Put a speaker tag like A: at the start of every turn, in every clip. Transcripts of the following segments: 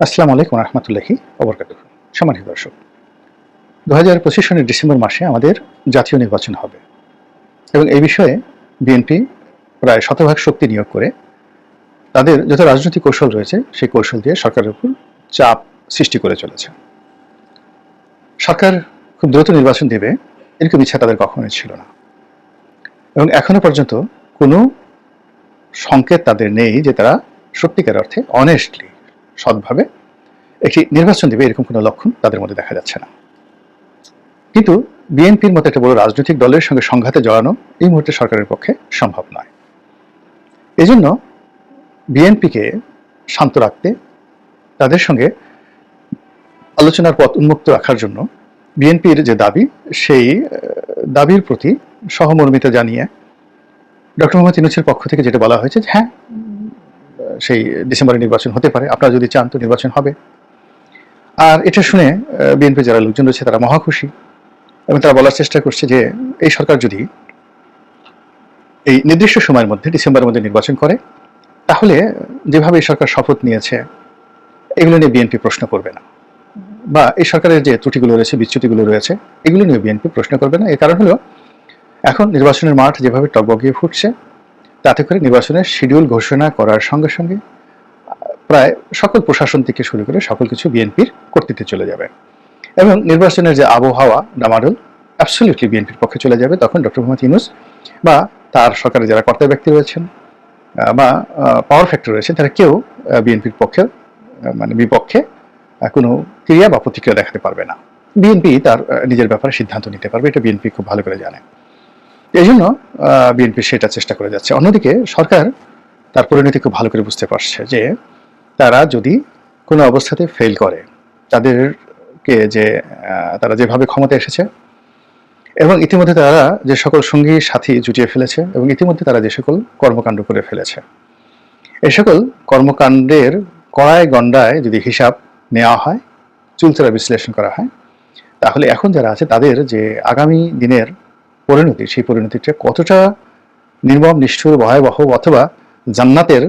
A: আসসালামু আলাইকুম রহমতুল্লাহি অবরকাত সম্মানিত দর্শক দু হাজার পঁচিশ সনের ডিসেম্বর মাসে আমাদের জাতীয় নির্বাচন হবে এবং এই বিষয়ে বিএনপি প্রায় শতভাগ শক্তি নিয়োগ করে তাদের যত রাজনৈতিক কৌশল রয়েছে, সেই কৌশল দিয়ে সরকারের উপর চাপ সৃষ্টি করে চলেছে। সরকার খুব দ্রুত নির্বাচন দেবে, এরকম ইচ্ছা তাদের কখনোই ছিল না। এবং এখনও পর্যন্ত কোনো সংকেত তাদের নেই যে তারা সত্যিকার অর্থে অনেস্টলি সৎভাবে একটি নির্বাচন দেবে, এরকম কোনো লক্ষণ তাদের মধ্যে দেখা যাচ্ছে না। কিন্তু বিএনপির মতো একটা বড় রাজনৈতিক দলের সঙ্গে সংঘাতে জড়ানো এই মুহূর্তে সরকারের পক্ষে সম্ভব নয়। এজন্য বিএনপিকে শান্ত রাখতে, তাদের সঙ্গে আলোচনার পথ উন্মুক্ত রাখার জন্য বিএনপির যে দাবি, সেই দাবির প্রতি সহমর্মিতা জানিয়ে ডক্টর মোহাম্মদ ইনুসের পক্ষ থেকে যেটা বলা হয়েছে হ্যাঁ সেই ডিসেম্বরে নির্বাচন হতে পারে। আপনারা যদি চান তো নির্বাচন হবে। আর এটা শুনে বিএনপি যারা লোকজন রয়েছে তারা মহাখুশি এবং তারা বলার চেষ্টা করছে যে, এই সরকার যদি এই নির্দিষ্ট সময়ের মধ্যে ডিসেম্বরের মধ্যে নির্বাচন করে, তাহলে যেভাবে এই সরকার শপথ নিয়েছে, এগুলো নিয়ে বিএনপি প্রশ্ন করবে না। বা এই সরকারের যে ত্রুটিগুলো রয়েছে, বিচ্যুতিগুলো রয়েছে, এগুলো নিয়ে বিএনপি প্রশ্ন করবে না। এর কারণ হলো, এখন নির্বাচনের মাঠ যেভাবে টকবগিয়ে ফুটছে তাতে করে নির্বাচনের শিডিউল ঘোষণা করার সঙ্গে সঙ্গে প্রায় সকল প্রশাসন থেকে শুরু করে সকল কিছু বিএনপির কর্তৃত্বে চলে যাবে। এবং নির্বাচনের যে আবহাওয়া ডামাডোল অ্যাবসলিউটলি বিএনপির পক্ষে চলে যাবে। তখন ডক্টর মোহাম্মদ ইউনুস বা তার সরকারের যারা কর্তা ব্যক্তি রয়েছেন বা পাওয়ার ফ্যাক্টর রয়েছেন, তারা কেউ বিএনপির পক্ষে মানে বিপক্ষে কোনো ক্রিয়া বা প্রতিক্রিয়া দেখাতে পারবে না। বিএনপি তার নিজের ব্যাপারে সিদ্ধান্ত নিতে পারবে। এটা বিএনপি খুব ভালো করে জানে। এই জন্য বিএনপি সেটা চেষ্টা করে যাচ্ছে। অন্যদিকে সরকার তার পরিণতি খুব ভালো করে বুঝতে পারছে যে তারা যদি কোনো অবস্থাতে ফেল করে, তাদেরকে যে তারা যেভাবে ক্ষমতা এসেছে এবং ইতিমধ্যে তারা যে সকল সঙ্গী সাথী জুটিয়ে ফেলেছে এবং ইতিমধ্যে তারা যে সকল কর্মকাণ্ড করে ফেলেছে এই সকল কর্মকাণ্ডের কড়ায় গণ্ডায় যদি হিসাব নেওয়া হয়, চুলচেরা বিশ্লেষণ করা হয়, তাহলে এখন যারা আছে তাদের যে আগামী দিনের পরিণতি, সেই পরিণতিটা কতটা নির্মম, নিষ্ঠুর, ভয়াবহ অথবা জান্নাতের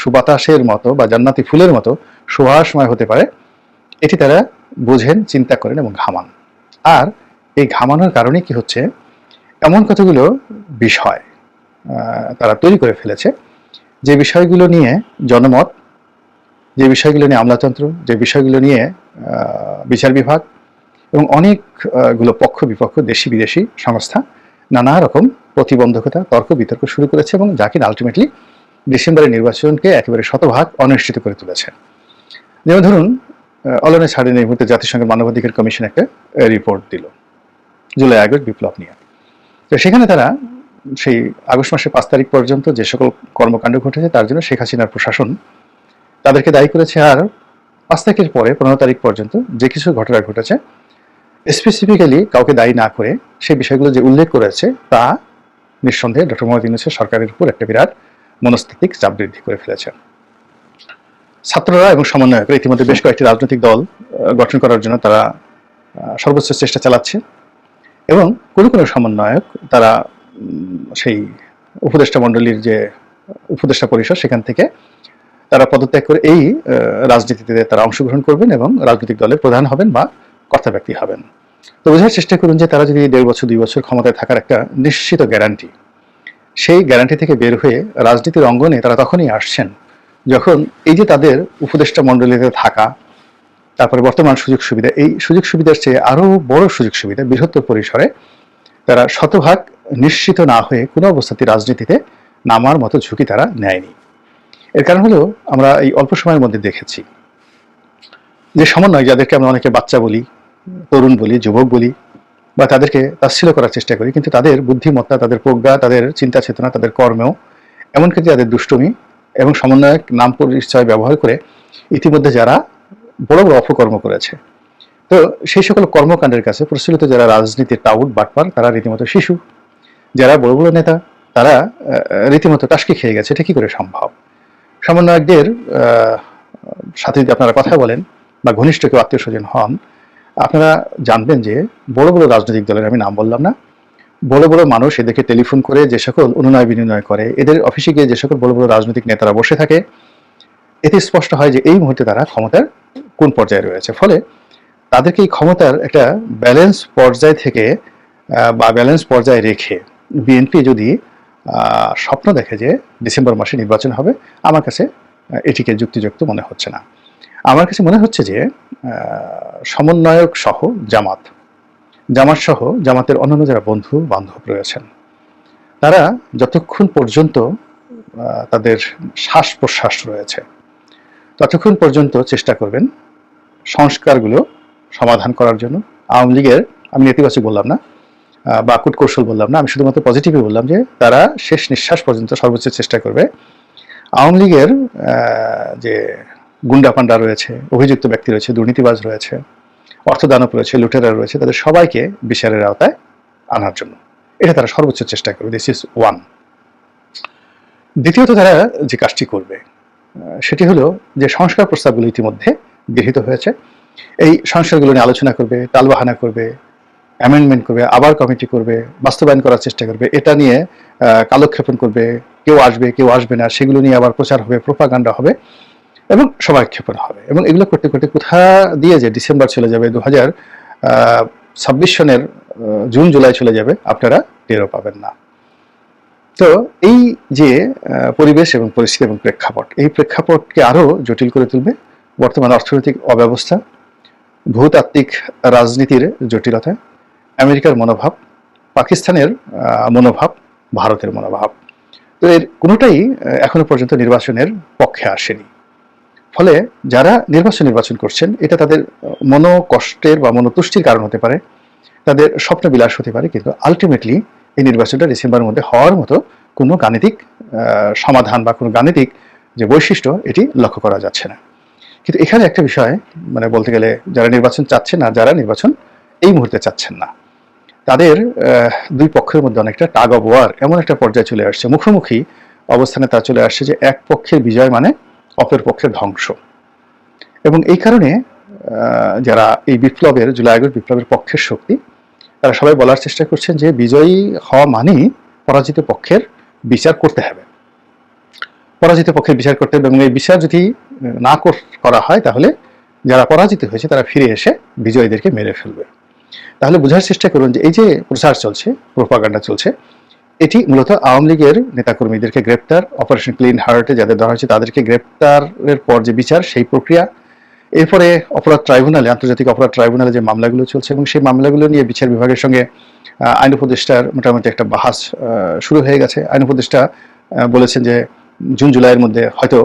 A: সুবাতাসের মতো বা জান্নাতি ফুলের মতো সুহাসময় হতে পারে, এটি তারা বোঝেন, চিন্তা করেন এবং ঘামান। আর এই ঘামানোর কারণে কি হচ্ছে? এমন কতগুলো বিষয় তারা তৈরি করে ফেলেছে। যে বিষয়গুলো নিয়ে জনমত, যে বিষয়গুলো নিয়ে আমলাতন্ত্র, যে বিষয়গুলো নিয়ে বিচার বিভাগ এবং অনেকগুলো পক্ষ, বিপক্ষ, দেশি, বিদেশি সংস্থা নানা রকম প্রতিবন্ধকতা, তর্ক, বিতর্ক শুরু করেছে এবং যা কিনা আলটিমেটলি ডিসেম্বরের নির্বাচনকে একেবারে শতভাগ অনিশ্চিত করে তুলেছে। যেমন ধরুন অলনে ছাড়েন এই মুহূর্তে জাতিসংঘের মানবাধিকার কমিশন একটা রিপোর্ট দিল, জুলাই আগস্ট বিপ্লব নিয়ে। তো সেখানে তারা সেই আগস্ট মাসের পাঁচ তারিখ পর্যন্ত যে সকল কর্মকাণ্ড ঘটেছে, তার জন্য শেখ হাসিনার প্রশাসন তাদেরকে দায়ী করেছে। আর পাঁচ তারিখের পরে, পনেরো তারিখ পর্যন্ত যে কিছু ঘটনা ঘটেছে স্পেসিফিক্যালি কাউকে দায়ী না করে সেই বিষয়গুলো যে উল্লেখ করেছে তা নিঃসন্দেহে ডক্টর মোহাম্মদ ইউনুসের সরকারের উপর একটা বিরাট মনস্তাত্ত্বিক চাপ বৃদ্ধি করে ফেলেছে। ছাত্ররা এবং সমন্বয়করা ইতিমধ্যে বেশ কয়েকটি রাজনৈতিক দল গঠন করার জন্য তারা সর্বোচ্চ চেষ্টা চালাচ্ছে এবং কোনো কোনো সমন্বয়ক তারা সেই উপদেষ্টা মণ্ডলীর যে উপদেষ্টা পরিষদ সেখান থেকে তারা পদত্যাগ করে এই রাজনীতিতে তারা অংশগ্রহণ করবেন এবং রাজনৈতিক দলের প্রধান হবেন বা কর্তা ব্যক্তি হবেন। তো বোঝার চেষ্টা করুন যে তারা যদি দেড় বছর, দুই বছর ক্ষমতায় থাকার একটা নিশ্চিত গ্যারান্টি, সেই গ্যারান্টি থেকে বের হয়ে রাজনীতির অঙ্গনে তারা তখনই আসছেন যখন এই যে তাদের উপদেষ্টা মণ্ডলীতে থাকা, তারপরে বর্তমান সুযোগ সুবিধা, এই সুযোগ সুবিধার চেয়ে আরও বড় সুযোগ সুবিধা বৃহত্তর পরিসরে তারা শতভাগ নিশ্চিত না হয়ে কোনো অবস্থাতে রাজনীতিতে নামার মতো ঝুঁকি তারা নেয়নি। এর কারণ হলো আমরা এই অল্প সময়ের মধ্যে দেখেছি যে সমন্বয় যাদেরকে আমরা অনেকে বাচ্চা বলি তরুণ বলি, যুবক বলি, বা তাদেরকে তাচ্ছিল করার চেষ্টা করি, কিন্তু তাদের বুদ্ধিমত্তা, তাদের প্রজ্ঞা, তাদের চিন্তা চেতনা তাদের কর্মেও, এমনকি তাদের দুষ্টমি এবং সমন্বয়ক নাম পরিচয় ব্যবহার করে ইতিমধ্যে যারা বড় বড় অপকর্ম করেছে। তো সেই সকল কর্মকাণ্ডের কাছে প্রচলিত যারা রাজনীতির টাউট, বাটপার, তারা রীতিমতো শিশু। যারা বড় বড় নেতা, তারা রীতিমতো টাসকি খেয়ে গেছে, এটা কি করে সম্ভব? সমন্বয়কদের সাথে যদি আপনারা কথা বলেন বা ঘনিষ্ঠ কেউ আত্মীয় স্বজন হন আপনারা জানবেন যে বড় বড় রাজনৈতিক দলের, আমি নাম বললাম না, বড় বড় মানুষ এদেরকে টেলিফোন করে যে সকল অনুনয় বিনিময় করে, এদের অফিসে গিয়ে যে সকল বড় বড় রাজনৈতিক নেতারা বসে থাকে, এতে স্পষ্ট হয় যে এই মুহূর্তে তারা ক্ষমতার কোন পর্যায়ে রয়েছে। ফলে তাদেরকে এই ক্ষমতার একটা ব্যালেন্স পর্যায় থেকে বা ব্যালেন্স পর্যায়ে রেখে বিএনপি যদি স্বপ্ন দেখে যে ডিসেম্বর মাসে নির্বাচন হবে, আমার কাছে এটিকে যুক্তিযুক্ত মনে হচ্ছে না। আমার কাছে মনে হচ্ছে যে সমন্বয়ক সহ জামাত জামাত সহ জামাতের অন্যান্য যারা বন্ধু বান্ধব রয়েছেন, তারা যতক্ষণ পর্যন্ত তাদের শ্বাস প্রশ্বাস রয়েছে, ততক্ষণ পর্যন্ত চেষ্টা করবেন সংস্কারগুলো সমাধান করার জন্য। আওয়ামী লীগের, আমি নেতিবাচক বললাম না বা কূটকৌশল বললাম না, আমি শুধুমাত্র পজিটিভই বললাম যে, তারা শেষ নিঃশ্বাস পর্যন্ত সর্বোচ্চ চেষ্টা করবে। আওয়ামী লীগের যে গুন্ডা পান্ডা রয়েছে, অভিযুক্ত ব্যক্তি রয়েছে, দুর্নীতিবাজ রয়েছে অর্থদানব রয়েছে, লুটেরা রয়েছে, তাদের সবাইকে বিচারের আওতায় আনার জন্য। এটা তারা সর্বোচ্চ চেষ্টা করবে। দিস ইজ ওয়ান দ্বিতীয়ত তারা যে কাজটি করবে সেটি হলো যে সংস্কার প্রস্তাবগুলো ইতিমধ্যে গৃহীত হয়েছে। এই সংস্কারগুলো নিয়ে আলোচনা করবে, তালবাহানা করবে অ্যামেন্ডমেন্ট করবে, আবার কমিটি করবে, বাস্তবায়ন করার চেষ্টা করবে। এটা নিয়ে কালক্ষেপণ করবে, কেউ আসবে কেউ আসবে না, সেগুলো নিয়ে আবার প্রচার হবে প্রোপাগান্ডা হবে। এবং সবাই ক্ষেপণ হবে। এবং এগুলো করতে করতে কোথা দিয়ে যে ডিসেম্বর চলে যাবে দু হাজার ছাব্বিশ সনের জুন, জুলাই চলে যাবে, আপনারা টেরও পাবেন না। তো এই যে পরিবেশ এবং পরিস্থিতি এবং প্রেক্ষাপট, এই প্রেক্ষাপটকে আরও জটিল করে তুলবে বর্তমান অর্থনৈতিক অব্যবস্থা, ভূতাত্ত্বিক রাজনীতির জটিলতা, আমেরিকার মনোভাব, পাকিস্তানের মনোভাব, ভারতের মনোভাব। তো এর কোনোটাই এখনও পর্যন্ত নির্বাচনের পক্ষে আসেনি। ফলে যারা নির্বাচন নির্বাচন করছেন এটা তাদের আহ, মনোকষ্টের বা মনোতুষ্টির কারণ হতে পারে। তাদের স্বপ্ন বিলাস হতে পারে কিন্তু আলটিমেটলি এই নির্বাচনটা ডিসেম্বরের মধ্যে হওয়ার মতো কোনো গাণিতিক সমাধান বা কোনো গাণিতিক যে বৈশিষ্ট্য এটি লক্ষ্য করা যাচ্ছে না। কিন্তু এখানে একটা বিষয় মানে বলতে গেলে যারা নির্বাচন চাচ্ছেন না যারা নির্বাচন এই মুহূর্তে চাচ্ছেন না তাদের দুই পক্ষের মধ্যে অনেকটা টাগ অব ওয়ার এমন একটা পর্যায়ে চলে আসছে। মুখোমুখি অবস্থানে তা চলে আসছে যে এক পক্ষের বিজয় মানে অপর পক্ষের ধ্বংস। এবং এই কারণে যারা এই বিপ্লবের জুলাই আগস্ট বিপ্লবের পক্ষের শক্তি, তারা সবাই বলার চেষ্টা করছেন যে বিজয়ী হওয়া মানেই পরাজিত পক্ষের বিচার করতে হবে। পরাজিত পক্ষের বিচার করতে হবে এবং এই বিচার যদি না করা হয়, তাহলে যারা পরাজিত হয়েছে, তারা ফিরে এসে বিজয়ীদেরকে মেরে ফেলবে। তাহলে বোঝার চেষ্টা করুন যে এই যে প্রচার চলছে, প্রোপাগান্ডা চলছে এটি মূলত আওয়ামী লীগের নেতাকর্মীদেরকে গ্রেপ্তার অপারেশন ক্লিন হার্টে যাদের ধরা হয়েছে তাদেরকে গ্রেপ্তারের পর যে বিচার, সেই প্রক্রিয়া। এরপরে অপরাধ ট্রাইব্যুনালে, আন্তর্জাতিক অপরাধ ট্রাইব্যুনালে যে মামলাগুলো চলছে এবং সেই মামলাগুলো নিয়ে বিচার বিভাগের সঙ্গে আইন উপদেষ্টার মোটামুটি একটা বাহাস শুরু হয়ে গেছে। আইন উপদেষ্টা বলেছেন যে জুন জুলাইয়ের মধ্যে হয়তো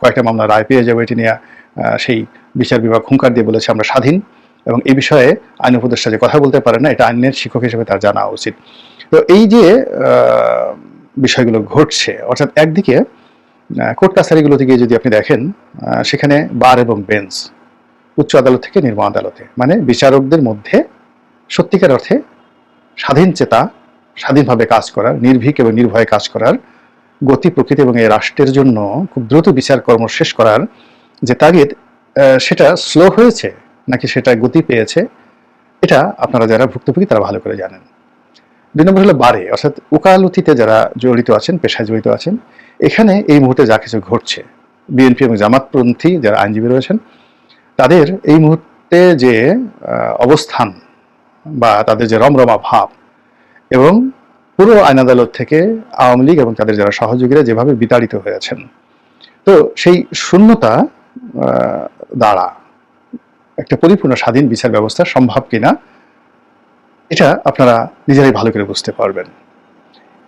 A: কয়েকটা মামলা রায় পেয়ে যাবে এটি নিয়ে সেই বিচার বিভাগ হুঙ্কার দিয়ে বলেছে আমরা স্বাধীন এবং এই বিষয়ে আইন উপদেষ্টা যে কথা বলতে পারে না, এটা আইনের শিক্ষক হিসেবে তার জানা উচিত। তো এই যে বিষয়গুলো ঘটছে, অর্থাৎ একদিকে কোর্ট কাছারিগুলো থেকে যদি আপনি দেখেন সেখানে বার এবং বেঞ্চ, উচ্চ আদালত থেকে নিম্ন আদালতে মানে বিচারকদের মধ্যে সত্যিকার অর্থে স্বাধীন চেতা, স্বাধীনভাবে কাজ করার, নির্ভীক এবং নির্ভয়ে কাজ করার গতি প্রকৃতি এবং এই রাষ্ট্রের জন্য খুব দ্রুত বিচার কর্ম শেষ করার যে তাগিদ সেটা স্লো হয়েছে নাকি সেটা গতি পেয়েছে, এটা আপনারা যারা ভুক্তভোগী তারা ভালো করে জানেন। দুই নম্বর হলো বারে, অর্থাৎ উকালতিতে যারা জড়িত আছেন, পেশায় জড়িত আছেন, এখানে এই মুহূর্তে যা কিছু ঘটছে, বিএনপি এবং জামাতপন্থী যারা আইনজীবী রয়েছেন, তাদের এই মুহূর্তে যে অবস্থান বা তাদের যে রমরমা ভাব এবং পুরো আইন আদালত থেকে আওয়ামী লীগ এবং তাদের যারা সহযোগীরা যেভাবে বিতাড়িত হয়েছেন তো সেই শূন্যতা দ্বারা একটা পরিপূর্ণ স্বাধীন বিচার ব্যবস্থা সম্ভব কিনা এটা আপনারা নিজেরাই ভালো করে বুঝতে পারবেন।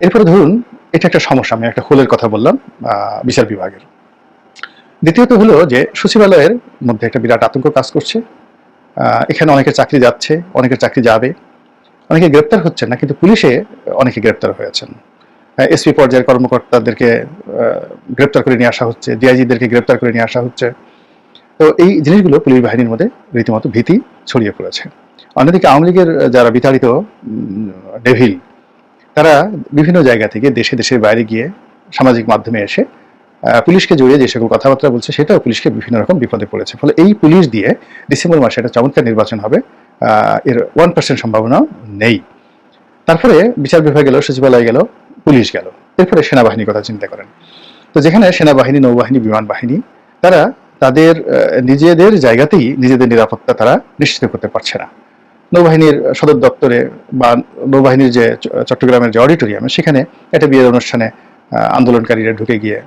A: এরপরে ধরুন, এটা একটা সমস্যা, আমি একটা হোলের কথা বললাম বিচার বিভাগের। দ্বিতীয়ত হলো যে, সচিবালয়ের মধ্যে একটা বিরাট আতঙ্ক কাজ করছে। এখানে অনেকের চাকরি যাচ্ছে অনেকের চাকরি যাবে। অনেকে গ্রেপ্তার হচ্ছেন না, কিন্তু পুলিশে অনেকে গ্রেপ্তার হয়েছেন। এসপি পর্যায়ের কর্মকর্তাদেরকে গ্রেপ্তার করে নিয়ে আসা হচ্ছে, ডিআইজিদেরকে গ্রেপ্তার করে নিয়ে আসা হচ্ছে। তো এই জিনিসগুলো পুলিশ বাহিনীর মধ্যে রীতিমতো ভীতি ছড়িয়ে পড়েছে। অন্যদিকে আওয়ামী লীগের যারা বিতাড়িত ডেভিল তারা বিভিন্ন জায়গা থেকে দেশে দেশের বাইরে গিয়ে সামাজিক মাধ্যমে এসে পুলিশকে জড়িয়ে যে সকল কথাবার্তা বলছে, সেটাও পুলিশকে বিভিন্ন রকম বিপদে পড়েছে। ফলে এই পুলিশ দিয়ে ডিসেম্বর মাসে একটা চমৎকার নির্বাচন হবে এর ওয়ান পার্সেন্ট সম্ভাবনা নেই। তারপরে বিচার বিভাগ গেল, সচিবালয় গেল, পুলিশ গেল। এরপরে সেনাবাহিনীর কথা চিন্তা করেন। তো যেখানে সেনাবাহিনী, নৌবাহিনী, বিমান বাহিনী, তারা তাদের নিজেদের জায়গাতেই নিজেদের নিরাপত্তা তারা নিশ্চিত করতে পারছে না। নৌবাহিনীর সদর দপ্তরে বা নৌবাহিনীর যে চট্টগ্রামের যে অডিটোরিয়ামে, সেখানে একটা বিয়ের অনুষ্ঠানে আন্দোলনকারীরা ঢুকে গিয়ে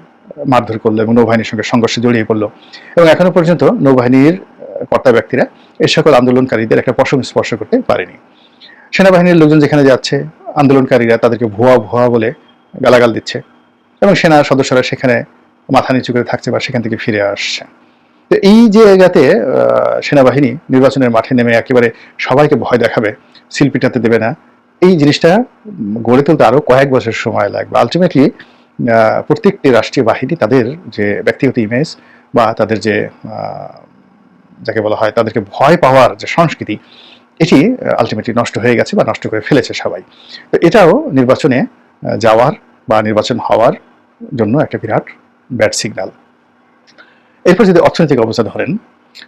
A: মারধর করল এবং নৌবাহিনীর সঙ্গে সংঘর্ষে জড়িয়ে পড়ল। এবং এখনও পর্যন্ত নৌবাহিনীর কর্তা ব্যক্তিরা এই সকল আন্দোলনকারীদের একটা পশম স্পর্শ করতে পারেনি। সেনাবাহিনীর লোকজন যেখানে যাচ্ছে, আন্দোলনকারীরা তাদেরকে ভুয়া ভুয়া বলে গালাগাল দিচ্ছে এবং সেনা সদস্যরা সেখানে মাথা নিচু করে থাকছে বা সেখান থেকে ফিরে আসছে। তো এই জায়গাতে সেনাবাহিনী নির্বাচনের মাঠে নেমে একেবারে সবাইকে ভয় দেখাবে সিল পিটাতে দেবে না। এই জিনিসটা গড়ে তুলতে আরও কয়েক বছর সময় লাগবে। আলটিমেটলি প্রত্যেকটি রাষ্ট্রীয় বাহিনী তাদের যে ব্যক্তিগত ইমেজ বা তাদের যে যাকে বলা হয় তাদেরকে ভয় পাওয়ার যে সংস্কৃতি, এটি আলটিমেটলি নষ্ট হয়ে গেছে বা নষ্ট করে ফেলেছে সবাই। তো এটাও নির্বাচনে যাওয়ার বা নির্বাচন হওয়ার জন্য একটা বিরাট ব্যাড সিগন্যাল এরপর যদি অর্থনৈতিক অবস্থা ধরেন,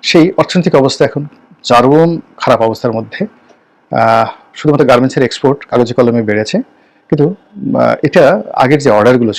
A: সেই অর্থনৈতিক অবস্থা এখন চরম খারাপ অবস্থার মধ্যে। শুধুমাত্র গার্মেন্টসের এক্সপোর্ট কাগজে কলমে বেড়েছে, কিন্তু এটা আগের যে অর্ডারগুলো